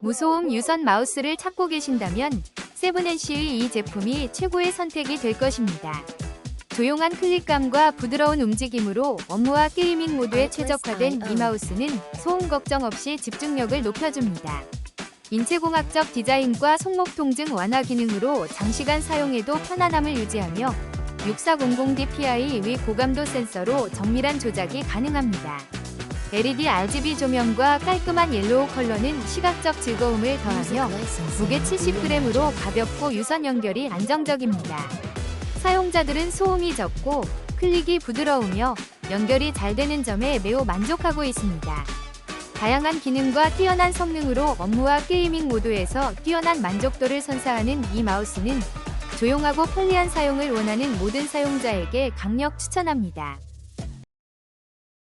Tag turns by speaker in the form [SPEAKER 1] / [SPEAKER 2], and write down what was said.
[SPEAKER 1] 무소음 유선 마우스를 찾고 계신다면 세븐앤시의 이 제품이 최고의 선택이 될 것입니다. 조용한 클릭감과 부드러운 움직임으로 업무와 게이밍 모두에 최적화된 이 마우스는 소음 걱정 없이 집중력을 높여줍니다. 인체공학적 디자인과 손목 통증 완화 기능으로 장시간 사용해도 편안함을 유지하며 6400dpi 위 고감도 센서로 정밀한 조작이 가능합니다. LED RGB 조명과 깔끔한 옐로우 컬러는 시각적 즐거움을 더하며 무게 70g으로 가볍고 유선 연결이 안정적입니다. 사용자들은 소음이 적고 클릭이 부드러우며 연결이 잘 되는 점에 매우 만족하고 있습니다. 다양한 기능과 뛰어난 성능으로 업무와 게이밍 모두에서 뛰어난 만족도를 선사하는 이 마우스는 조용하고 편리한 사용을 원하는 모든 사용자에게 강력 추천합니다.